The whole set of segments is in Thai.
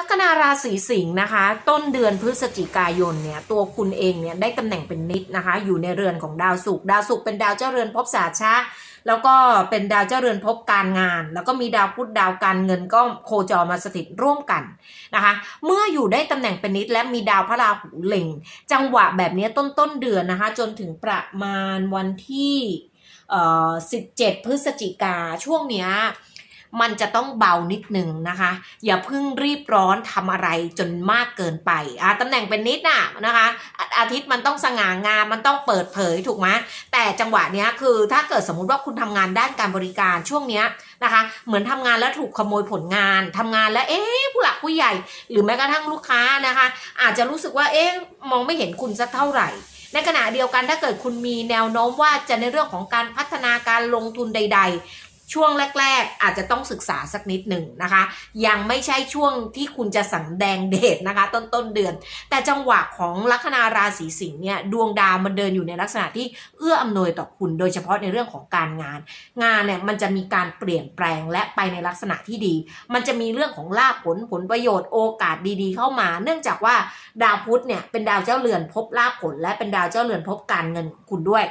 ลัคนาราศีสิงห์นะคะ ต้นเดือนพฤศจิกายนเนี่ยตัวคุณเองเนี่ยได้ตำแหน่งเป็นนิดนะคะ อยู่ในเรือนของดาวศุกร์ดาวศุกร์เป็นดาวเจ้าเรือนภพสาชะแล้วก็เป็นดาวเจ้าเรือนภพการงาน แล้วก็มีดาวพุธดาวการเงินก็โคจรมาสถิตร่วมกันนะคะ เมื่ออยู่ได้ตำแหน่งเป็นนิดและมีดาวพระราหูเล็ง จังหวะแบบนี้ต้นต้นเดือนนะคะ จนถึงประมาณวันที่ 17 พฤศจิกาช่วงเนี้ย มันจะต้องเบานิดหนึ่งนะคะ อย่าเพิ่งรีบร้อนทำอะไรจนมากเกินไปอ่าตำแหน่งเป็นนิดน่ะนะคะ อาทิตย์มันต้องสง่างามมันต้องเปิดเผยถูกไหมแต่จังหวะเนี้ยคือถ้าเกิดสมมุติว่าคุณทำงานด้านการบริการช่วงเนี้ยนะคะ เหมือนทำงานแล้วถูกขโมยผลงานทำงานแล้วเอ๊ะผู้หลักผู้ใหญ่ หรือแม้กระทั่งลูกค้านะคะ อาจจะรู้สึกว่าเอ๊ะมองไม่เห็นคุณสักเท่าไหร่ในขณะเดียวกันถ้าเกิดคุณมีแนวโน้มว่าจะในเรื่องของการพัฒนาการลงทุนใด ช่วงแรก ๆ อาจจะต้องศึกษาสักนิดหนึ่งนะคะ ยังไม่ใช่ช่วงที่คุณจะสังแดงเดชนะคะ ต้นต้นเดือน แต่จังหวะของลัคนาราศีสิงห์เนี่ยดวงดาวมันเดินอยู่ในลักษณะที่เอื้ออำนวยต่อคุณโดยเฉพาะในเรื่องของการงาน งานเนี่ยมันจะมีการเปลี่ยนแปลงและไปในลักษณะที่ดี มันจะมีเรื่องของลาภผลผลประโยชน์โอกาสดีๆ เข้ามา เนื่องจากว่าดาวพุธเนี่ยเป็นดาวเจ้าเรือนภพลาภผล และเป็นดาวเจ้าเรือนภพการเงินคุณด้วย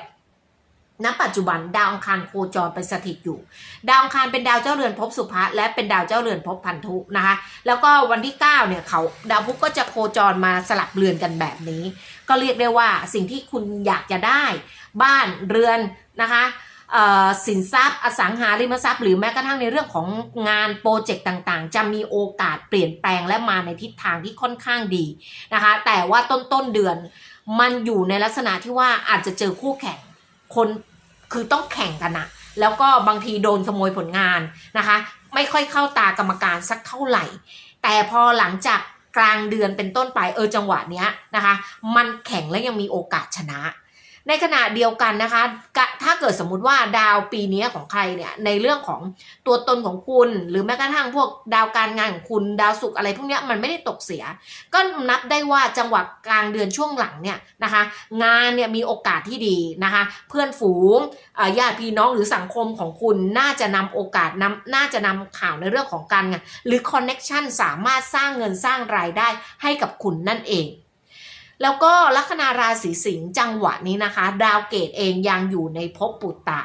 ณปัจจุบันดาวอังคารโคจรไปสถิตอยู่ ดาวอังคารเป็นดาวเจ้าเรือนภพสุภะและเป็นดาวเจ้าเรือนภพพันธุนะคะ แล้วก็วันที่ 9 เนี่ยเขาดาวพุธก็จะโคจรมาสลับเรือนกันแบบนี้ ก็เรียกได้ว่าสิ่งที่คุณอยากจะได้ บ้านเรือนนะคะสินทรัพย์อสังหาริมทรัพย์หรือแม้กระทั่งในเรื่องของงานโปรเจกต์ต่างๆ จะมีโอกาสเปลี่ยนแปลงและมาในทิศทางที่ค่อนข้างดีนะคะ แต่ว่าต้นต้นเดือนมันอยู่ในลักษณะที่ว่าอาจจะเจอคู่แข่งคน คือต้องแข่งกันอะแล้วก็บางทีโดนขโมยผลงานนะคะ ไม่ค่อยเข้าตากรรมการสักเท่าไหร่ แต่พอหลังจากกลางเดือนเป็นต้นไปเออจังหวะเนี้ยนะคะ มันแข่งและยังมีโอกาสชนะ ในขณะเดียวกันนะคะ ถ้าเกิดสมมุติว่าดาวปีนี้ของใครเนี่ยในเรื่องของตัวตนของคุณ หรือแม้กระทั่งพวกดาวการงานของคุณดาวศุกร์อะไรพวกนี้มันไม่ได้ตกเสีย ก็นับได้ว่าจังหวะกลางเดือนช่วงหลังเนี่ยนะคะ งานเนี่ยมีโอกาสที่ดีนะคะ เพื่อนฝูงญาติพี่น้องหรือสังคมของคุณน่าจะนำโอกาสนำน่าจะนำข่าวในเรื่องของการงานหรือคอนเน็ชันสามารถสร้างเงินสร้างรายได้ให้กับคุณนั่นเอง แล้วก็ลัคนาราศีสิงห์จังหวะนี้นะคะ ดาวเกตเองยังอยู่ในภพปุตตะ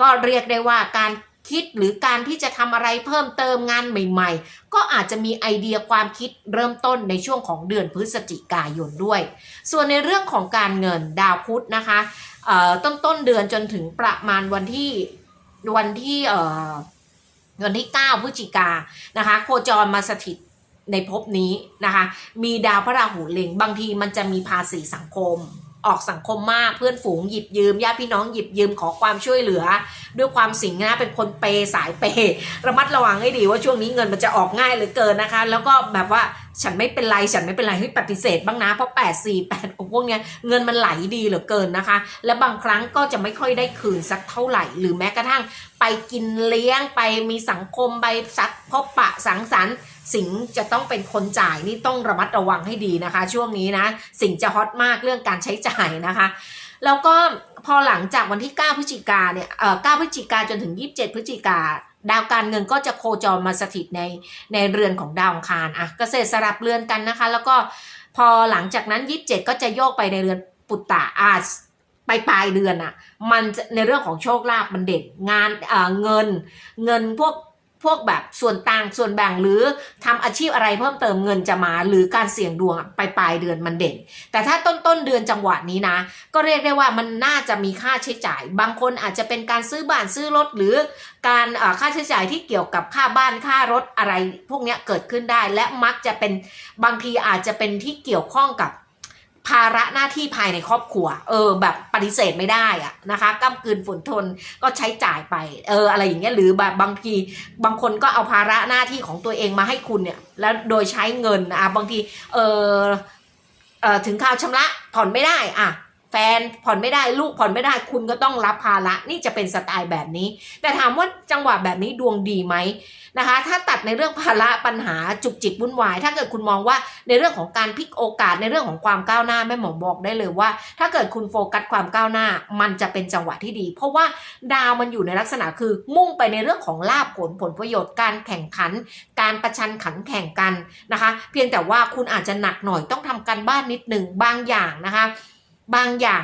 ก็เรียกได้ว่าการคิดหรือการที่จะทำอะไรเพิ่มเติมงานใหม่ๆ ก็อาจจะมีไอเดียความคิดเริ่มต้นในช่วงของเดือนพฤศจิกายนด้วย ส่วนในเรื่องของการเงินดาวพุธนะคะต้นต้นเดือนจนถึงประมาณวันที่วันที่วันที่ 9พฤศจิกานะคะ โคจรมาสถิต ในภพนี้นะคะ มีดาวพระราหูเล็ง บางทีมันจะมีภาษีสังคม ออกสังคมมากเพื่อนฝูงหยิบยืมญาติพี่น้องหยิบยืมขอความช่วยเหลือ ด้วยความสิงนะเป็นคนเปย์สายเปย์ระมัดระวังให้ดีว่าช่วงนี้เงินมันจะออกง่ายเหลือเกินนะคะ แล้วก็แบบว่าฉันไม่เป็นไรฉันไม่เป็นไรให้ปฏิเสธบ้างนะเพราะ8 4 8พวกเนี้ยเงินมันไหลดีเหลือเกินนะคะ และบางครั้งก็จะไม่ค่อยได้คืนสักเท่าไหร่ หรือแม้กระทั่งไปกินเลี้ยงไปมีสังคมไปสักพบปะสังสรรค์ สิงจะต้องเป็นคนจ่ายนี่ต้องระมัดระวังให้ดีนะคะ ช่วงนี้นะ สิงจะฮอตมากเรื่องการใช้จ่ายนะคะแล้วก็พอหลังจากวันที่ 9 พฤศจิกาเนี่ยเอ่อ9พฤศจิกาจนถึง 27 พฤศจิกาดาวการเงินก็จะโคจรมาสถิตในในเรือนของดาวคารอะเกษตรสลับเรือนกันนะคะ แล้วก็พอหลังจากนั้น 27 ก็จะโยกไปในเรือนปุตตะอาไปปลายเดือนอะมันในเรื่องของโชคลาภมันเด่นงานเอ่อเงิน เงินพวก พวกแบบส่วนต่างส่วนแบ่งหรือทำอาชีพอะไรเพิ่มเติมเงินจะมา หรือการเสี่ยงดวงอะไปปลายเดือนมันเด่น แต่ถ้าต้นต้นเดือนจังหวะนี้นะ ก็เรียกได้ว่ามันน่าจะมีค่าใช้จ่าย บางคนอาจจะเป็นการซื้อบ้านซื้อรถหรือการเอ่อค่าใช้จ่ายที่เกี่ยวกับค่าบ้านค่ารถอะไร พวกนี้เกิดขึ้นได้ และมักจะเป็นบางทีอาจจะเป็นที่เกี่ยวข้องกับ ภาระหน้าที่ภายในครอบครัว เออ แบบปฏิเสธไม่ได้อะนะคะก้ากลืนฝนทนก็ใช้จ่ายไป เออ อะไรอย่างเงี้ยหรือแบบบางทีบางคนก็เอาภาระหน้าที่ของตัวเองมาให้คุณเนี่ยแล้วโดยใช้เงินอะบางทีเออเออถึงข่าวชำระผ่อนไม่ได้อะ แฟนผ่อนไม่ได้ลูกผ่อนไม่ได้คุณก็ต้องรับภาระนี่จะเป็นสไตล์แบบนี้ แต่ถามว่าจังหวะแบบนี้ดวงดีไหมนะคะ ถ้าตัดในเรื่องภาระปัญหาจุกจิกวุ่นวาย ถ้าเกิดคุณมองว่าในเรื่องของการพลิกโอกาสในเรื่องของความก้าวหน้าแม่หมอบอกได้เลยว่า ถ้าเกิดคุณโฟกัสความก้าวหน้า มันจะเป็นจังหวะที่ดี เพราะว่าดาวมันอยู่ในลักษณะคือมุ่งไปในเรื่องของลาบผลผลประโยชน์การแข่งขัน การประชันขันแข่งกันนะคะ เพียงแต่ว่าคุณอาจจะหนักหน่อยต้องทำการบ้านนิดหนึ่งบางอย่างนะคะ บางอย่าง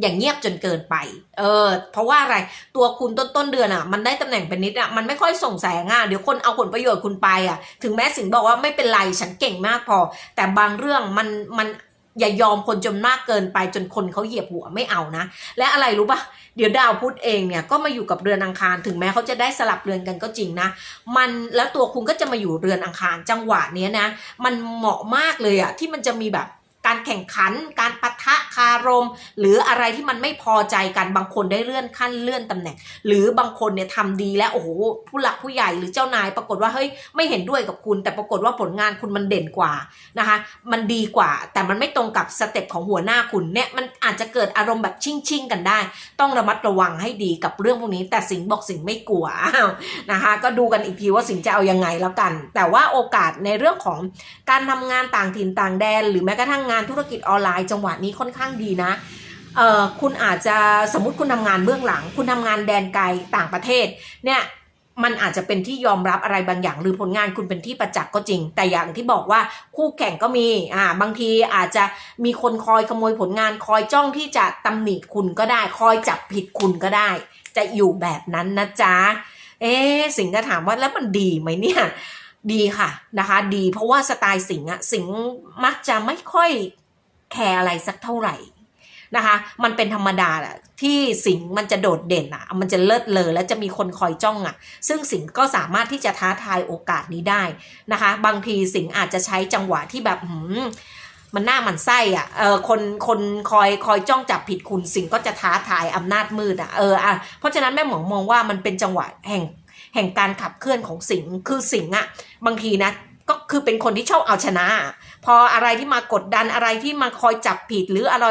อย่างเงียบจนเกินไป เออ เพราะว่าอะไร ตัวคุณต้นต้นเดือนอะ มันได้ตำแหน่งเป็นนิดอะ มันไม่ค่อยส่งแสงอะ เดี๋ยวคนเอาผลประโยชน์คุณไปอะ ถึงแม้สิงบอกว่าไม่เป็นไร ฉันเก่งมากพอ แต่บางเรื่องมัน มันอย่ายอมคนจนมากเกินไปจนคนเขาเหยียบหัวไม่เอานะ และอะไรรู้ปะเดี๋ยวดาวพุธเองเนี่ยก็มาอยู่กับเรือนอังคาร ถึงแม้เขาจะได้สลับเรือนกันก็จริงนะ มันแล้วตัวคุณก็จะมาอยู่เรือนอังคารจังหวะเนี้ยนะ มันเหมาะมากเลยอะที่มันจะมีแบบ การแข่งขัน การปะทะคารม หรืออะไรที่มันไม่พอใจกันบางคนได้เลื่อนขั้นเลื่อนตำแหน่ง หรือบางคนเนี่ยทำดีแล้วโอ้โหผู้หลักผู้ใหญ่หรือเจ้านายปรากฏว่าเฮ้ยไม่เห็นด้วยกับคุณ แต่ปรากฏว่าผลงานคุณมันเด่นกว่านะคะ มันดีกว่า แต่มันไม่ตรงกับสเต็ปของหัวหน้าคุณเนี่ยมันอาจจะเกิดอารมณ์แบบชิ่งชิงกันได้ ต้องระมัดระวังให้ดีกับเรื่องพวกนี้ แต่สิงบอกสิงไม่กลัวนะคะ ก็ดูกันอีกทีว่าสิงจะเอายังไงแล้วกัน แต่ว่าโอกาสในเรื่องของการทำงานต่างถิ่นต่างแดน หรือแม้กระทั่งงานานธุรกิจออนไลน์จังหวะนี้ค่อนข้างดีนะเอ่อคุณอาจจะสมมติคุณทำงานเบื้องหลัง คุณทำงานแดนไกลต่างประเทศเนี่ยมันอาจจะเป็นที่ยอมรับอะไรบางอย่าง หรือผลงานคุณเป็นที่ประจักษ์ก็จริง แต่อย่างที่บอกว่าคู่แข่งก็มีอ่าบางทีอาจจะมีคนคอยขโมยผลงานคอยจ้องที่จะตำหนิคุณก็ได้ คอยจับผิดคุณก็ได้ จะอยู่แบบนั้นนะจ๊ะเอ๊สิงก็ถามว่าแล้วมันดีไหมเนี่ย ดีค่ะนะคะ ดีเพราะว่าสไตล์สิงห์อะสิงห์มักจะไม่ค่อยแคร์อะไรสักเท่าไหร่นะคะ มันเป็นธรรมดาแหละที่สิงห์มันจะโดดเด่นอะมันจะเลิศเลอและจะมีคนคอยจ้องอะซึ่งสิงห์ก็สามารถที่จะท้าทายโอกาสนี้ได้นะคะ บางทีสิงห์อาจจะใช้จังหวะที่แบบหืมมันหน้ามันไส้อะ เออ คน คนคอย คอยจ้องจับผิดคุณสิงห์ก็จะท้าทายอำนาจมืดอะ เออ อะ เพราะฉะนั้นแม่หมองมองว่ามันเป็นจังหวะแห่ง แห่งการขับเคลื่อนของสิงห์คือสิงห์อะบางทีนะก็คือเป็นคนที่ชอบเอาชนะ พออะไรที่มากดดันอะไรที่มาคอยจับผิดหรืออะไร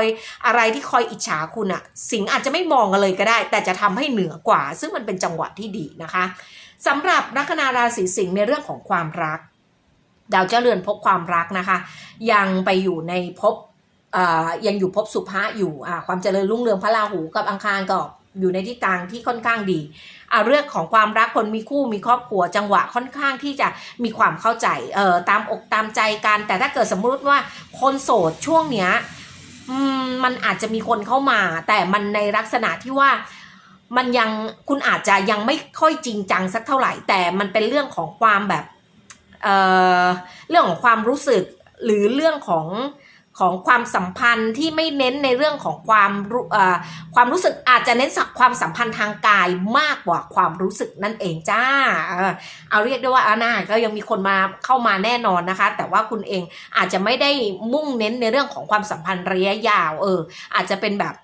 อะไรที่คอยอิจฉาคุณอะสิงห์อาจจะไม่มองกันเลยก็ได้ แต่จะทำให้เหนือกว่า ซึ่งมันเป็นจังหวะที่ดีนะคะสำหรับลัคนาราศีสิงห์ในเรื่องของความรัก ดาวเจ้าเรือนพบความรักนะคะ ยังไปอยู่ในภพยังอยู่ภพสุภะอยู่ความเจริญรุ่งเรืองพระราหูกับอังคารก็ อยู่ในที่กลางที่ค่อนข้างดีเอาเรื่องของความรักคนมีคู่มีครอบครัวจังหวะค่อนข้างที่จะมีความเข้าใจเอ่อตามอกตามใจกัน แต่ถ้าเกิดสมมุติว่าคนโสดช่วงเนี้ยมันอาจจะมีคนเข้ามา แต่มันในลักษณะที่ว่ามันยังคุณอาจจะยังไม่ค่อยจริงจังสักเท่าไหร่ แต่มันเป็นเรื่องของความแบบเออเรื่องของความรู้สึกหรือเรื่องของ ของความสัมพันธ์ที่ไม่เน้นในเรื่องของความรู้ความรู้สึกอาจจะเน้นสักความสัมพันธ์ทางกายมากกว่าความรู้สึกนั่นเองจ้า เอาเรียกได้ว่าอาน่าก็ยังมีคนมาเข้ามาแน่นอนนะคะ แต่ว่าคุณเองอาจจะไม่ได้มุ่งเน้นในเรื่องของความสัมพันธ์ระยะยาวเออ อาจจะเป็นแบบ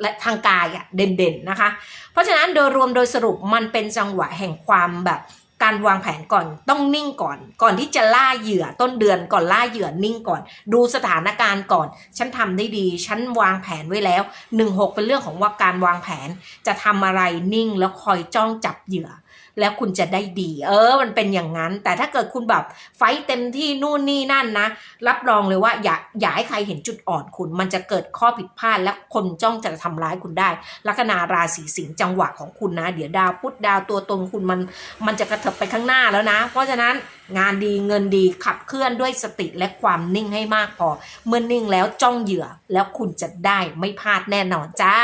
และทางกายอะเด่นๆนะคะ เพราะฉะนั้นโดยรวมโดยสรุปมันเป็นจังหวะแห่งความแบบ การวางแผนก่อนต้องนิ่งก่อน ก่อนที่จะล่าเหยื่อต้นเดือนก่อนล่าเหยื่อนิ่งก่อน ดูสถานการณ์ก่อน ฉันทำได้ดี ฉันวางแผนไว้แล้ว 16 เป็นเรื่องของว่าการวางแผนจะทำอะไรนิ่งแล้วคอยจ้องจับเหยื่อ แล้วคุณจะได้ดี เออ มันเป็นอย่างนั้น แต่ถ้าเกิดคุณแบบไฟเต็มที่นู่นนี่นั่นนะ รับรองเลยว่าอย่าอย่าให้ใครเห็นจุดอ่อนคุณ มันจะเกิดข้อผิดพลาดและคนจ้องจะทำร้ายคุณได้ ลัคนาราศีสิงห์จังหวะของคุณนะ เดี๋ยวดาวพุธดาวตัวตนคุณมันมันจะกระเถิบไปข้างหน้าแล้วนะ เพราะฉะนั้นงานดีเงินดีขับเคลื่อนด้วยสติและความนิ่งให้มากพอ เมื่อนิ่งแล้วจ้องเหยื่อแล้วคุณจะได้ไม่พลาดแน่นอนจ้า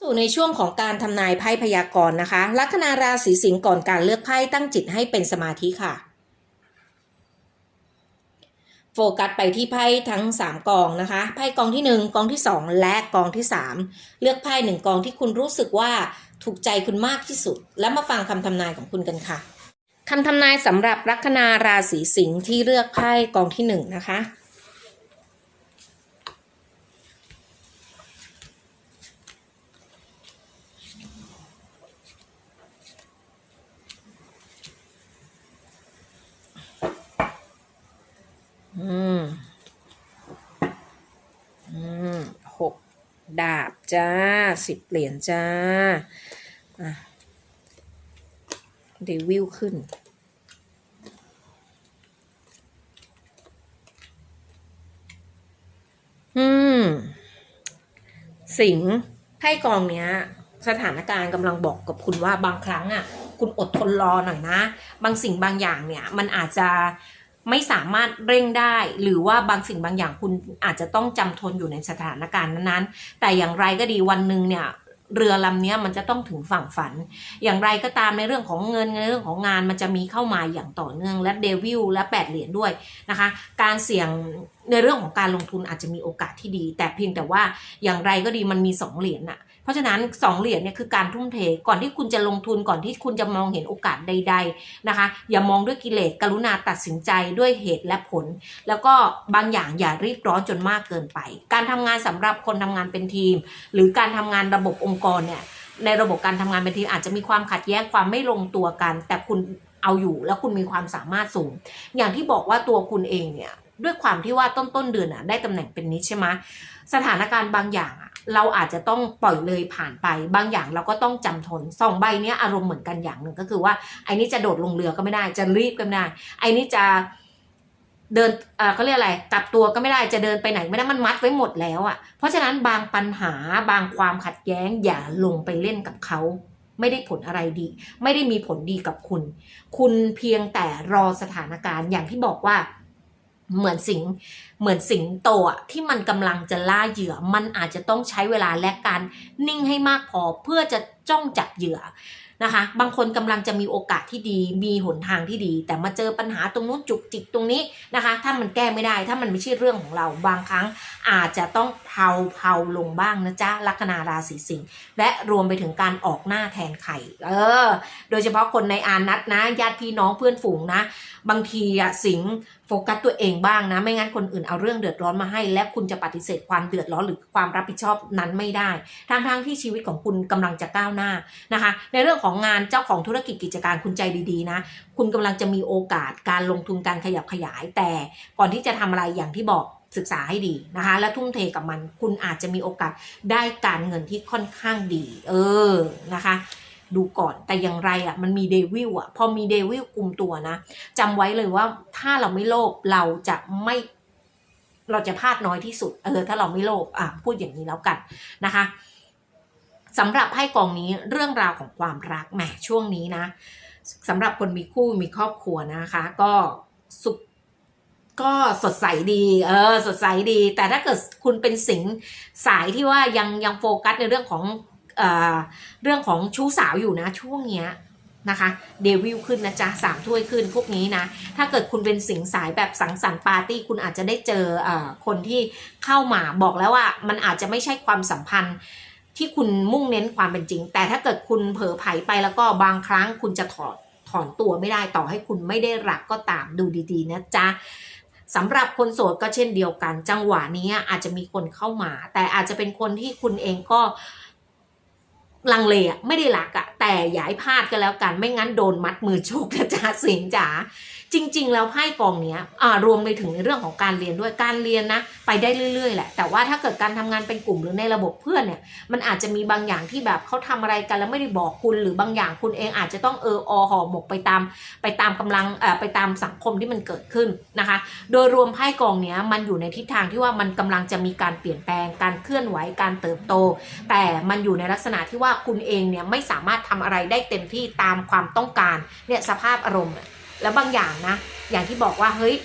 สู่ในช่วงของการทำนายไพ่พยากรณ์นะคะ ลัคนาราศีสิงห์ก่อนการเลือกไพ่ตั้งจิตให้เป็นสมาธิค่ะ โฟกัสไปที่ไพ่ทั้ง 3 กองนะคะ ไพ่กองที่ 1 กองที่ 2 และกองที่ 3 เลือกไพ่หนึ่งกองที่คุณรู้สึกว่าถูกใจคุณมากที่สุด แล้วมาฟังคำทำนายของคุณกันค่ะคำทำนายสำหรับลัคนาราศีสิงห์ที่เลือกไพ่กองที่ 1 นะคะ อืม อืม ดาบจ้าสิบเหรียญจ้าเดวิลขึ้น อืม สิงห์ให้กองเนี้ย สถานการณ์กำลังบอกกับคุณว่าบางครั้งอะ คุณอดทนรอหน่อยนะ บางสิ่งบางอย่างเนี่ย มันอาจจะ ไม่สามารถเร่งได้ หรือว่าบางสิ่งบางอย่างคุณอาจจะต้องจำทนอยู่ในสถานการณ์นั้นๆ แต่อย่างไรก็ดีวันหนึ่งเนี่ยเรือลำนี้มันจะต้องถึงฝั่งฝัน อย่างไรก็ตามในเรื่องของเงินในเรื่องของงานมันจะมีเข้ามาอย่างต่อเนื่องและเดวิลและแปดเหรียญด้วยนะคะ การเสี่ยงในเรื่องของการลงทุนอาจจะมีโอกาสที่ดี แต่เพียงแต่ว่าอย่างไรก็ดีมันมีสองเหรียญน่ะ เพราะฉะนั้นสองเหรียญเนี่ยคือการทุ่มเทก่อนที่คุณจะลงทุนก่อนที่คุณจะมองเห็นโอกาสใด ๆนะคะ อย่ามองด้วยกิเลสกรุณาตัดสินใจด้วยเหตุและผล แล้วก็บางอย่างอย่ารีบร้อนจนมากเกินไป การทำงานสำหรับคนทำงานเป็นทีม หรือการทำงานระบบองค์กรเนี่ยในระบบการทำงานเป็นทีมอาจจะมีความขัดแย้งความไม่ลงตัวกัน แต่คุณเอาอยู่แล้วคุณมีความสามารถสูง อย่างที่บอกว่าตัวคุณเองเนี่ยด้วยความที่ว่าต้นต้นๆเดือนอะได้ตำแหน่งเป็นนิดใช่ไหมสถานการณ์บางอย่าง เราอาจจะต้องปล่อยเลยผ่านไปบางอย่างเราก็ต้องจำทนสองใบเนี้ยอารมณ์เหมือนกันอย่างหนึ่งก็คือว่าไอ้นี่จะโดดลงเรือก็ไม่ได้ จะรีบก็ไม่ได้ไอ้นี่จะเดินเอ่อเขาเรียกอะไรกลับตัวก็ไม่ได้จะเดินไปไหนไม่ได้มันมัดไว้หมดแล้วอะ เพราะฉะนั้นบางปัญหาบางความขัดแย้งอย่าลงไปเล่นกับเขาไม่ได้ผลอะไรดี ไม่ได้มีผลดีกับคุณ คุณเพียงแต่รอสถานการณ์อย่างที่บอกว่า เหมือนสิงเหมือนสิงโตอะที่มันกำลังจะล่าเหยื่อ มันอาจจะต้องใช้เวลาและการนิ่งให้มากพอเพื่อจะจ้องจับเหยื่อนะคะ บางคนกำลังจะมีโอกาสที่ดี มีหนทางที่ดี แต่มาเจอปัญหาตรงนู้นจุกจิกตรงนี้นะคะ ถ้ามันแก้ไม่ได้ ถ้ามันไม่ใช่เรื่องของเรา บางครั้งอาจจะต้อง เผาเผาลงบ้างนะจ๊ะลัคนาราศีสิงห์และรวมไปถึงการออกหน้าแทนไข่เออ โดยเฉพาะคนในอานัตนะญาติพี่น้องเพื่อนฝูงนะ บางทีอะสิงโฟกัสตัวเองบ้างนะ ไม่งั้นคนอื่นเอาเรื่องเดือดร้อนมาให้ และคุณจะปฏิเสธความเดือดร้อนหรือความรับผิดชอบนั้นไม่ได้ทั้งทางๆที่ชีวิตของคุณกำลังจะก้าวหน้านะคะ ในเรื่องของงานเจ้าของธุรกิจกิจการคุณใจดีๆนะ คุณกำลังจะมีโอกาสการลงทุนการขยับขยายแต่ก่อนที่จะทำอะไรอย่างที่บอก ศึกษาให้ดีนะคะ และทุ่มเทกับมัน คุณอาจจะมีโอกาสได้การเงินที่ค่อนข้างดี เออนะคะ ดูก่อนแต่อย่างไรอะมันมีเดวิลอะ พอมีเดวิลกลุ่มตัวนะจำไว้เลยว่าถ้าเราไม่โลภเราจะไม่เราจะพลาดน้อยที่สุด เออ ถ้าเราไม่โลภอะ พูดอย่างนี้แล้วกันนะคะสำหรับไพ่กองนี้เรื่องราวของความรักแหมช่วงนี้นะสำหรับคนมีคู่มีครอบครัวนะคะ ก็สุข ก็สดใสดี เออ สดใสดี แต่ถ้าเกิดคุณเป็นสิงสายที่ว่ายังยังโฟกัสในเรื่องของเอ่อเรื่องของชู้สาวอยู่นะช่วงเนี้ยนะคะเดวิลขึ้นนะจ๊ะสามถ้วยขึ้นพวกนี้นะ ถ้าเกิดคุณเป็นสิงสายแบบสังสรรค์ปาร์ตี้ คุณอาจจะได้เจอเออคนที่เข้ามาบอกแล้วว่า มันอาจจะไม่ใช่ความสัมพันธ์ที่คุณมุ่งเน้นความเป็นจริง แต่ถ้าเกิดคุณเผลอไผลไปแล้วก็บางครั้งคุณจะถอดถอนตัวไม่ได้ต่อให้คุณไม่ได้รักก็ตามดูดีๆนะจ๊ะ สำหรับคนโสดก็เช่นเดียวกัน จังหวะนี้อาจจะมีคนเข้ามา แต่อาจจะเป็นคนที่คุณเองก็ลังเลอะไม่ได้รักอะแต่อย่าให้พลาดก็แล้วกัน ไม่งั้นโดนมัดมือชกนะจ๊ะสิงจ๋า จริง ๆ แล้วไพ่กองนี้อ่ารวมไปถึงในเรื่องของการเรียนด้วยการเรียนนะ ไปได้เรื่อย ๆ แหละ แต่ว่าถ้าเกิดการทำงานเป็นกลุ่มหรือในระบบเพื่อนเนี่ย มันอาจจะมีบางอย่างที่แบบเขาทำอะไรกันแล้วไม่ได้บอกคุณ หรือบางอย่างคุณเองอาจจะต้องเอออห่อหมกไปตาม ไปตามกำลังอ่อไปตามสังคมที่มันเกิดขึ้นนะคะ โดยรวมไพ่กองนี้มันอยู่ในทิศทางที่ว่ามันกำลังจะมีการเปลี่ยนแปลง การเคลื่อนไหว การเติบโต แต่มันอยู่ในลักษณะที่ว่าคุณเองเนี่ยไม่สามารถทำอะไรได้เต็มที่ตามความต้องการเนี่ยสภาพอารมณ์ แล้วบางอย่างนะ อย่างที่บอกว่าเฮ้ย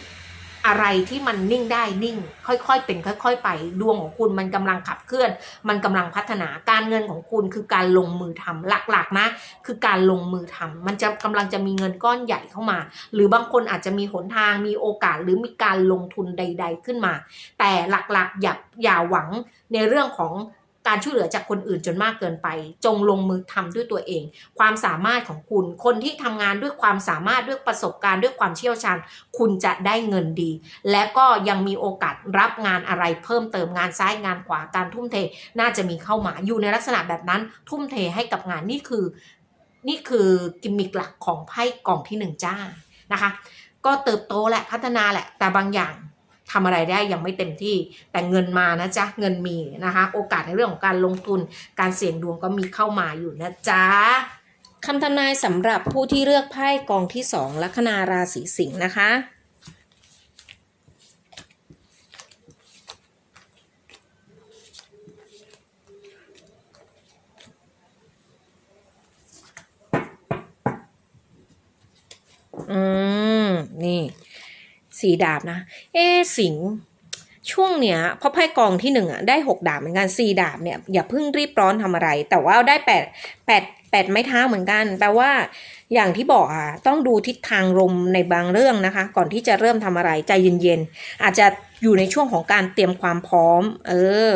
อะไรที่มันนิ่งได้นิ่ง ค่อยๆเป็นค่อย ๆ ไปดวงของคุณมันกำลังขับเคลื่อน มันกำลังพัฒนาการเงินของคุณคือการลงมือทำหลักๆนะ คือการลงมือทำมันจะกำลังจะมีเงินก้อนใหญ่เข้ามา หรือบางคนอาจจะมีหนทางมีโอกาสหรือมีการลงทุนใด ๆ ขึ้นมา แต่หลักๆอย่าอย่าหวังในเรื่องของ การช่วยเหลือจากคนอื่นจนมากเกินไป จงลงมือทำด้วยตัวเอง ความสามารถของคุณ คนที่ทำงานด้วยความสามารถด้วยประสบการณ์ด้วยความเชี่ยวชาญ คุณจะได้เงินดี และก็ยังมีโอกาสรับงานอะไรเพิ่มเติมงานซ้ายงานขวาการทุ่มเท น่าจะมีเข้ามาอยู่ในลักษณะแบบนั้น ทุ่มเทให้กับงานนี่คือ นี่คือกิมมิกหลักของไพ่กล่องที่หนึ่งจ้านะคะ ก็เติบโตแหละพัฒนาแหละแต่บางอย่าง ทำอะไรได้ยังไม่เต็มที่แต่เงินมานะจ๊ะเงินมีนะคะ โอกาสในเรื่องของการลงทุน การเสี่ยงดวงก็มีเข้ามาอยู่นะจ๊ะคำทำนายสำหรับผู้ที่เลือกไพ่กองที่สองลัคนาราศีสิงห์นะคะอืม นี่ สีดาบนะ เอสิงช่วงเนี้ยพราะไพ่กองที่หนึ่งอะได้หกดาบเหมือนกันสี่ดาบเนี่ยอย่าเพิ่งรีบร้อนทำอะไร แต่ว่าได้แปดแปดแปดไม้เท้าเหมือนกันแปลว่า อย่างที่บอกอะต้องดูทิศทางลมในบางเรื่องนะคะ ก่อนที่จะเริ่มทำอะไรใจเย็นๆอาจจะอยู่ในช่วงของการเตรียมความพร้อม เออ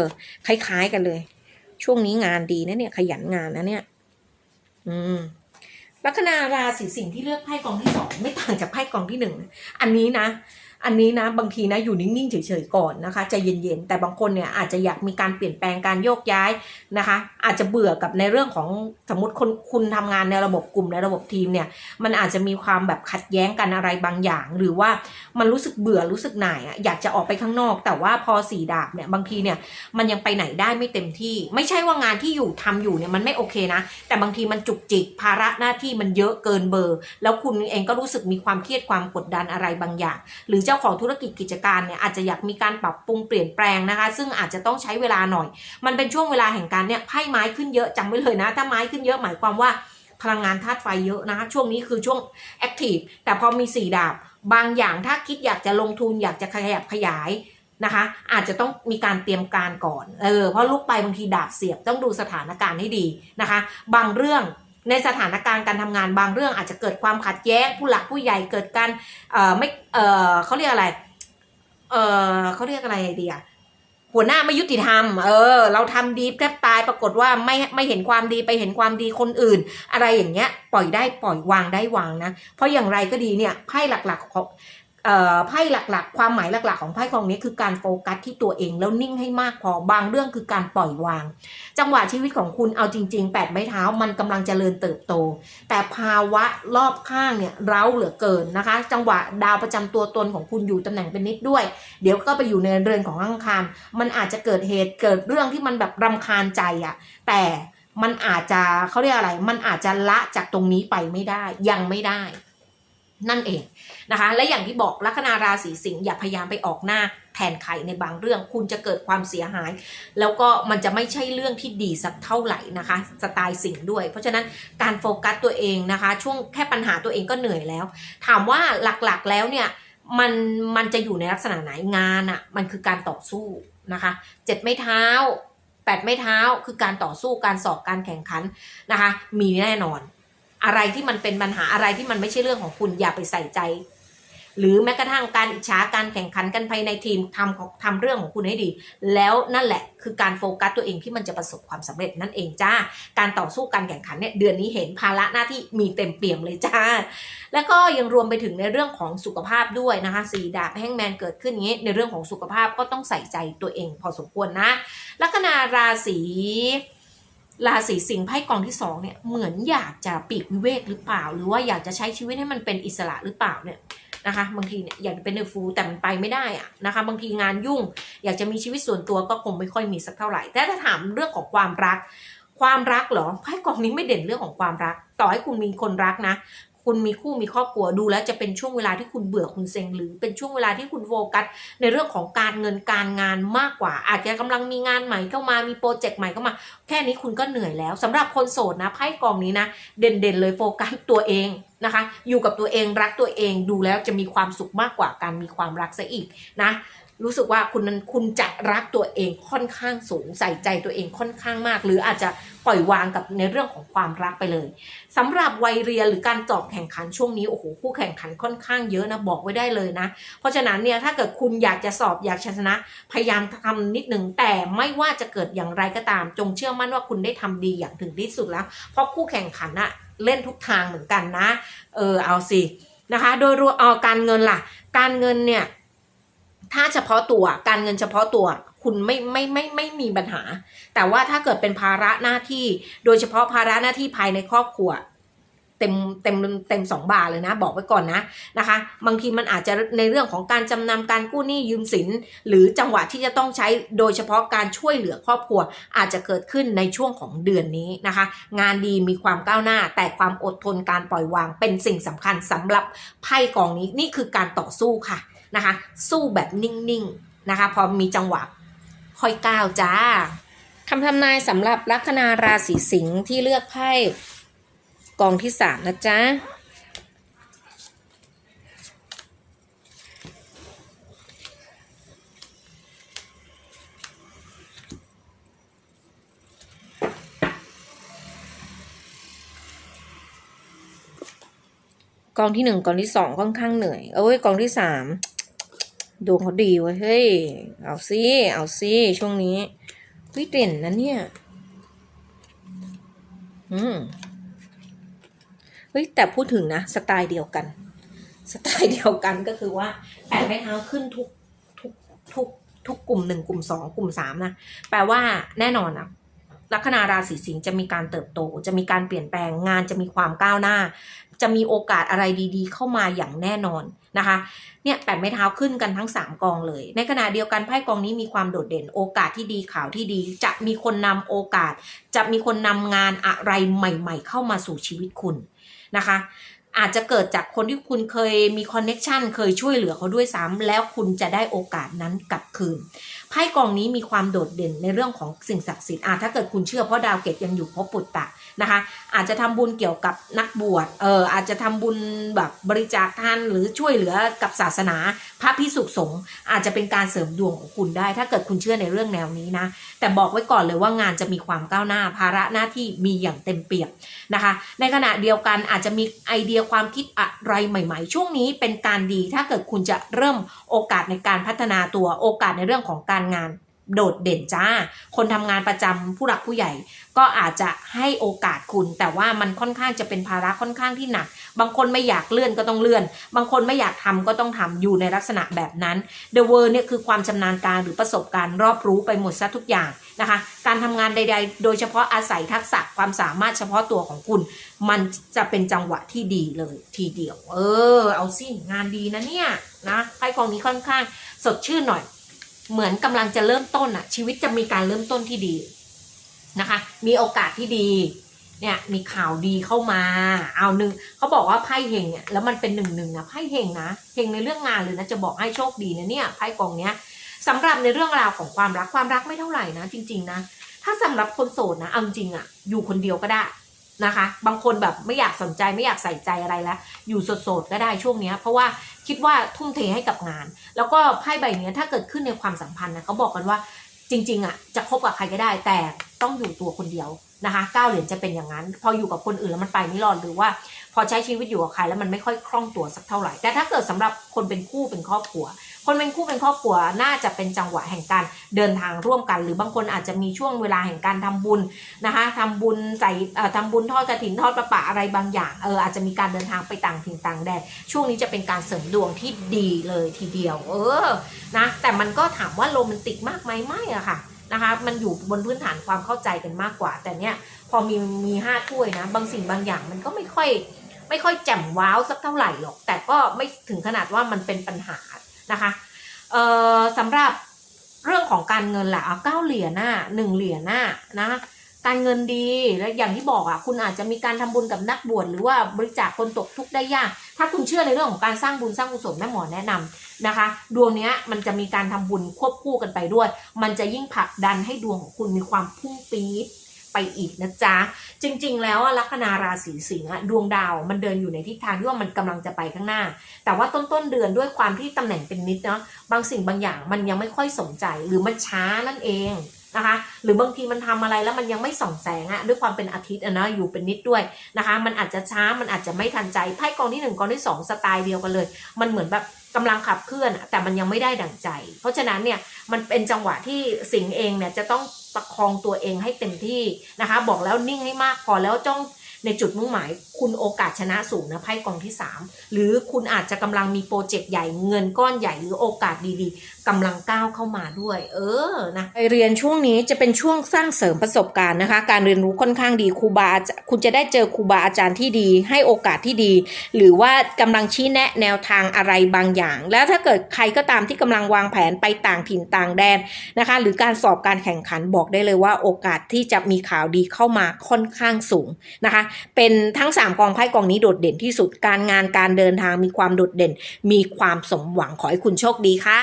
คล้าย ๆ กันเลย ช่วงนี้งานดีนะเนี่ย ขยันงานนะเนี่ย อืม ลัคนาราศีสิงห์ที่เลือกไพ่กองที่สองไม่ต่างจากไพ่กองที่หนึ่งอันนี้นะ อันนี้นะบางทีนะอยู่นิ่งๆเฉยๆก่อนนะคะใจเย็นๆแต่บางคนเนี่ยอาจจะอยากมีการเปลี่ยนแปลงการโยกย้ายนะคะ อาจจะเบื่อกับในเรื่องของสมมติคนคุณทำงานในระบบกลุ่มในระบบทีมเนี่ยมันอาจจะมีความแบบขัดแย้งกันอะไรบางอย่าง หรือว่ามันรู้สึกเบื่อรู้สึกหน่ายอะอยากจะออกไปข้างนอก แต่ว่าพอสีดาบเนี่ยบางทีเนี่ยมันยังไปไหนได้ไม่เต็มที่ ไม่ใช่ว่างานที่อยู่ทำอยู่เนี่ยมันไม่โอเคนะ แต่บางทีมันจุกจิกภาระหน้าที่มันเยอะเกินเบอร์ แล้วคุณเองก็รู้สึกมีความเครียดความกดดันอะไรบางอย่าง หรือเจ้าของธุรกิจกิจการเนี่ยอาจจะอยากมีการปรับปรุงเปลี่ยนแปลงนะคะ ซึ่งอาจจะต้องใช้เวลาหน่อย มันเป็นช่วงเวลาแห่งการเนี่ยไพ่ไม้ขึ้นเยอะจำไว้เลยนะ ถ้าไม้ขึ้นเยอะหมายความว่าพลังงานธาตุไฟเยอะนะคะช่วงนี้คือช่วงแอคทีฟแต่พอมีสี่ดาบบางอย่างถ้าคิดอยากจะลงทุนอยากจะขยับขยายนะคะ อาจจะต้องมีการเตรียมการก่อนเออเพราะลูกไปบางทีดาบเสียบต้องดูสถานการณ์ให้ดีนะคะ บางเรื่อง ในสถานการณ์การทำงานบางเรื่องอาจจะเกิดความขัดแย้งผู้หลักผู้ใหญ่เกิดการเอ่อไม่เอ่อเขาเรียกอะไร เออเขาเรียกอะไรดีอะหัวหน้าไม่ยุติธรรม เออ เราทำดีแทบตายปรากฏว่าไม่ไม่เห็นความดีไปเห็นความดีคนอื่น อะไรอย่างเงี้ย ปล่อยได้ปล่อยวางได้วางนะ เพราะอย่างไรก็ดีเนี่ยไพ่หลักๆของ ไพ่หลักๆ ความหมายหลัก ๆ ของไพ่กองนี้คือการโฟกัสที่ตัวเองแล้วนิ่งให้มากพอบางเรื่องคือการปล่อยวาง จังหวะชีวิตของคุณเอาจริงๆแปดไม้เท้ามันกำลังเจริญเติบโต แต่ภาวะรอบข้างเนี่ยเร้าเหลือเกินนะคะ จังหวะดาวประจำตัวตนของคุณอยู่ตำแหน่งเป็นนิดด้วย เดี๋ยวก็ไปอยู่ในเรือนของอังคารมันอาจจะเกิดเหตุเกิดเรื่องที่มันแบบรำคาญใจอะแต่มันอาจจะเขาเรียกอะไร มันอาจจะละจากตรงนี้ไปไม่ได้ ยังไม่ได้ นั่นเองนะคะ และอย่างที่บอกลัคนาราศีสิงห์อย่าพยายามไปออกหน้าแทนใครในบางเรื่อง คุณจะเกิดความเสียหาย แล้วก็มันจะไม่ใช่เรื่องที่ดีสักเท่าไหร่นะคะสไตล์สิงห์ด้วย เพราะฉะนั้นการโฟกัสตัวเองนะคะ ช่วงแค่ปัญหาตัวเองก็เหนื่อยแล้ว ถามว่าหลักๆแล้วเนี่ยมันมันจะอยู่ในลักษณะไหนงานอะ่ะมันคือการต่อสู้นะคะเจ็ดไม้เท้าแปดไม้เท้าคือการต่อสู้การสอบการแข่งขันนะคะ มีแน่นอน อะไรที่มันเป็นปัญหาอะไรที่มันไม่ใช่เรื่องของคุณอย่าไปใส่ใจ หรือแม้กระทั่งการอิจฉาการแข่งขันกันภายในทีมทำของทำเรื่องของคุณให้ดี แล้วนั่นแหละคือการโฟกัสตัวเองที่มันจะประสบความสำเร็จนั่นเองจ้า การต่อสู้การแข่งขันเนี่ยเดือนนี้เห็นภาระหน้าที่มีเต็มเปี่ยมเลยจ้า แล้วก็ยังรวมไปถึงในเรื่องของสุขภาพด้วยนะคะสีดาบแห้งแมนเกิดขึ้นอย่างนี้ในเรื่องของสุขภาพก็ต้องใส่ใจตัวเองพอสมควรนะลัคนาราศี ราศีสิงห์ไพ่กองที่สองเนี่ยเหมือนอยากจะปีกวิเวกหรือเปล่า หรือว่าอยากจะใช้ชีวิตให้มันเป็นอิสระหรือเปล่าเนี่ยนะคะ บางทีเนี่ยอยากจะเป็นเดอะฟูลแต่มันไปไม่ได้อะนะคะ บางทีงานยุ่ง อยากจะมีชีวิตส่วนตัวก็คงไม่ค่อยมีสักเท่าไหร่ แต่ถ้าถามเรื่องของความรัก ความรักเหรอไพ่กองนี้ไม่เด่นเรื่องของความรัก ต่อให้คุณมีคนรักนะ คุณมีคู่มีครอบครัวดูแล้วจะเป็นช่วงเวลาที่คุณเบื่อคุณเซ็งหรือเป็นช่วงเวลาที่คุณโฟกัสในเรื่องของการเงินการงานมากกว่า อาจจะกำลังมีงานใหม่เข้ามามีโปรเจกต์ใหม่เข้ามา แค่นี้คุณก็เหนื่อยแล้วสำหรับคนโสดนะไพ่กองนี้นะ เด่นๆเลยโฟกัสตัวเองนะคะ อยู่กับตัวเองรักตัวเองดูแล้วจะมีความสุขมากกว่าการมีความรักซะอีกนะ รู้สึกว่าคุณนั้นคุณจะรักตัวเองค่อนข้างสูงใส่ใจตัวเองค่อนข้างมาก หรืออาจจะปล่อยวางกับในเรื่องของความรักไปเลยสำหรับวัยเรียนหรือการจอบแข่งขันช่วงนี้โอ้โหคู่แข่งขันค่อนข้างเยอะนะบอกไว้ได้เลยนะ เพราะฉะนั้นเนี่ยถ้าเกิดคุณอยากจะสอบอยากชนะ พยายามทำนิดหนึ่งแต่ไม่ว่าจะเกิดอย่างไรก็ตาม จงเชื่อมั่นว่าคุณได้ทำดีอย่างถึงที่สุดแล้ว เพราะคู่แข่งขันอะเล่นทุกทางเหมือนกันนะ เออเอาสินะคะ โดยรวมเอาการเงินล่ะ การเงินเนี่ย ถ้าเฉพาะตัวการเงินเฉพาะตัวคุณไม่ไม่ไม่ไม่ไม่มีปัญหา แต่ว่าถ้าเกิดเป็นภาระหน้าที่โดยเฉพาะภาระหน้าที่ภายในครอบครัวเต็มเต็มเต็มสองบาทเลยนะ บอกไว้ก่อนนะนะคะ บางทีมันอาจจะในเรื่องของการจำนำการกู้หนี้ยืมสิน หรือจังหวะที่จะต้องใช้โดยเฉพาะการช่วยเหลือครอบครัว อาจจะเกิดขึ้นในช่วงของเดือนนี้นะคะ งานดีมีความก้าวหน้า แต่ความอดทนการปล่อยวางเป็นสิ่งสำคัญสำหรับไพ่กองนี้นี่คือการต่อสู้ค่ะ นะคะ สู้แบบนิ่งๆนะคะ พอมีจังหวะค่อยก้าวจ้าคำทำนายสำหรับลัคนาราศีสิงห์ที่เลือกไพ่กองที่สามนะจ๊ะกองที่หนึ่งกองที่สองค่อนข้างเหนื่อย เอ้ยกองที่สาม ดวงเขาดีเว้ยเฮ้ย เอาซิ เอาซิช่วงนี้เฮ้ยเด่นนะเนี่ย อืมเฮ้ยแต่พูดถึงนะ สไตล์เดียวกัน สไตล์เดียวกันก็คือว่าแปดไม้เท้าขึ้นทุกทุกทุกทุกกลุ่มหนึ่งกลุ่มสองกลุ่มสามนะ แปลว่าแน่นอนอะลัคนาราศีสิงห์จะมีการเติบโต จะมีการเปลี่ยนแปลงงานจะมีความก้าวหน้า จะมีโอกาสอะไรดีๆ เข้ามาอย่างแน่นอนนะคะเนี่ยแปดไม้เท้าขึ้นกันทั้ง 3 กองเลย ในขณะเดียวกันไพ่กองนี้มีความโดดเด่น โอกาสที่ดีข่าวที่ดี จะมีคนนำโอกาส จะมีคนนำงานอะไรใหม่ ๆ เข้ามาสู่ชีวิตคุณนะคะอาจจะเกิดจากคนที่คุณเคยมีคอนเน็ชันเคยช่วยเหลือเขาด้วยซ้ำแล้วคุณจะได้โอกาสนั้นกลับคืนไพ่กองนี้มีความโดดเด่นในเรื่องของสิ่งศักดิ์สิทธิ์อะถ้าเกิดคุณเชื่อเพราะดาวเกตยังอยู่พบปุตตะ นะคะ อาจจะทำบุญเกี่ยวกับนักบวช เอออาจจะทำบุญแบบบริจาคทานหรือช่วยเหลือกับศาสนา พระพิสุสงฆ์อาจจะเป็นการเสริมดวงของคุณได้ ถ้าเกิดคุณเชื่อในเรื่องแนวนี้นะ แต่บอกไว้ก่อนเลยว่างานจะมีความก้าวหน้า ภาระหน้าที่มีอย่างเต็มเปี่ยมนะคะ ในขณะเดียวกันอาจจะมีไอเดียความคิดอะไรใหม่ ๆ ช่วงนี้เป็นการดี ถ้าเกิดคุณจะเริ่มโอกาสในการพัฒนาตัวโอกาสในเรื่องของการงานโดดเด่นจ้า คนทำงานประจำผู้หลักผู้ใหญ่ ก็อาจจะให้โอกาสคุณ แต่ว่ามันค่อนข้างจะเป็นภาระค่อนข้างที่หนัก บางคนไม่อยากเลื่อนก็ต้องเลื่อน บางคนไม่อยากทำก็ต้องทำอยู่ในลักษณะแบบนั้น The World เนี่ยคือความชำนาญการหรือประสบการณ์รอบรู้ไปหมดซะทุกอย่างนะคะ การทำงานใด ๆ โดยเฉพาะอาศัยทักษะความสามารถเฉพาะตัวของคุณ มันจะเป็นจังหวะที่ดีเลยทีเดียว เออ เอาสิงานดีนะเนี่ยนะไพ่กองนี้ค่อนข้าง สดชื่นหน่อย เหมือนกำลังจะเริ่มต้นอะชีวิตจะมีการเริ่มต้นที่ดี นะคะ มีโอกาสที่ดี เนี่ยมีข่าวดีเข้ามา เอาหนึ่งเขาบอกว่าไพ่เฮงเนี่ยแล้วมันเป็นหนึ่งหนึ่งนะไพ่เฮงนะเฮงในเรื่องงานเลยนะจะบอกให้โชคดีนะเนี่ยไพ่กองเนี้ยสำหรับในเรื่องราวของความรักความรักไม่เท่าไหร่นะ จริง ๆ นะ ถ้าสำหรับคนโสดนะเอาจริงอะอยู่คนเดียวก็ได้นะคะ บางคนแบบไม่อยากสนใจไม่อยากใส่ใจอะไรแล้ว อยู่โสดๆก็ได้ช่วงเนี้ยเพราะว่าคิดว่าทุ่มเทให้กับงาน แล้วก็ไพ่ใบเนี้ยถ้าเกิดขึ้นในความสัมพันธ์นะเขาบอกกันว่าจริง ๆอะจะคบกับใครก็ได้แต่ ต้องอยู่ตัวคนเดียวนะคะเก้าเหรียญจะเป็นอย่างนั้น พออยู่กับคนอื่นแล้วมันไปไม่รอดหรือว่า พอใช้ชีวิตอยู่กับใครแล้วมันไม่ค่อยคล่องตัวสักเท่าไหร่ แต่ถ้าเกิดสำหรับคนเป็นคู่เป็นครอบครัว คนเป็นคู่เป็นครอบครัวน่าจะเป็นจังหวะแห่งการเดินทางร่วมกัน หรือบางคนอาจจะมีช่วงเวลาแห่งการทำบุญนะคะทำบุญใส่เอ่อทำบุญทอดกระถินทอดประปาอะไรบางอย่างเอออาจจะมีการเดินทางไปต่างถิ่นต่างแดนช่วงนี้จะเป็นการเสริมดวงที่ดีเลยทีเดียว เออนะแต่มันก็ถามว่าโรแมนติกมากไหมไม่อะค่ะ นะคะมันอยู่บนพื้นฐานความเข้าใจกันมากกว่า แต่เนี้ยพอมีมีห้าถ้วยนะ บางสิ่งบางอย่างมันก็ไม่ค่อย ไม่ค่อยแจ่มว้าวสักเท่าไหร่หรอก แต่ก็ไม่ถึงขนาดว่ามันเป็นปัญหานะคะเอ่อสำหรับเรื่องของการเงินแหละเอาเก้าเหรียญหน้าหนึ่งเหรียญหน้านะการเงินดีและอย่างที่บอกอะคุณอาจจะมีการทำบุญกับนักบวชหรือว่าบริจาคคนตกทุกข์ได้ยาก ถ้าคุณเชื่อในเรื่องของการสร้างบุญสร้างกุศลแม่หมอแนะนำ นะคะ ดวงเนี้ยมันจะมีการทำบุญควบคู่กันไปด้วย มันจะยิ่งผลักดันให้ดวงของคุณมีความพุ่งปี๊ดไปอีกนะจ๊ะ จริง ๆ แล้วอะลัคนาราศีสิงห์อะดวงดาวมันเดินอยู่ในทิศทางที่ว่ามันกำลังจะไปข้างหน้า แต่ว่าต้นต้นๆเดือนด้วยความที่ตำแหน่งเป็นนิดเนาะบางสิ่งบางอย่างมันยังไม่ค่อยสนใจหรือมันช้านั่นเองนะคะหรือบางทีมันทำอะไรแล้วมันยังไม่ส่องแสงอะด้วยความเป็นอาทิตย์อะนะอยู่เป็นนิดด้วยนะคะ มันอาจจะช้ามันอาจจะไม่ทันใจไพ่กองที่หนึ่งกองที่สองสไตล์เดียวกันเลย มันเหมือนแบบ กำลังขับเคลื่อน แต่มันยังไม่ได้ดั่งใจ เพราะฉะนั้นเนี่ยมันเป็นจังหวะที่สิงเองเนี่ยจะต้องประคองตัวเองให้เต็มที่นะคะ บอกแล้วนิ่งให้มากพอแล้วจ้องในจุดมุ่งหมาย คุณโอกาสชนะสูงนะไพ่กองที่ 3 หรือคุณอาจจะกำลังมีโปรเจกต์ใหญ่เงินก้อนใหญ่หรือโอกาสดีๆ กำลังก้าวเข้ามาด้วย เออนะไปเรียนช่วงนี้จะเป็นช่วงสร้างเสริมประสบการณ์นะคะ การเรียนรู้ค่อนข้างดีครูบาจคุณจะได้เจอครูบาอาจารย์ที่ดี ให้โอกาสที่ดี หรือว่ากำลังชี้แนะแนวทางอะไรบางอย่าง แล้วถ้าเกิดใครก็ตามที่กำลังวางแผนไปต่างถิ่นต่างแดนนะคะ หรือการสอบการแข่งขันบอกได้เลยว่าโอกาสที่จะมีข่าวดีเข้ามาค่อนข้างสูงนะคะ เป็นทั้ง 3กองไพ่กองนี้โดดเด่นที่สุดการงานการเดินทางมีความโดดเด่น มีความสมหวังขอให้คุณโชคดีค่ะ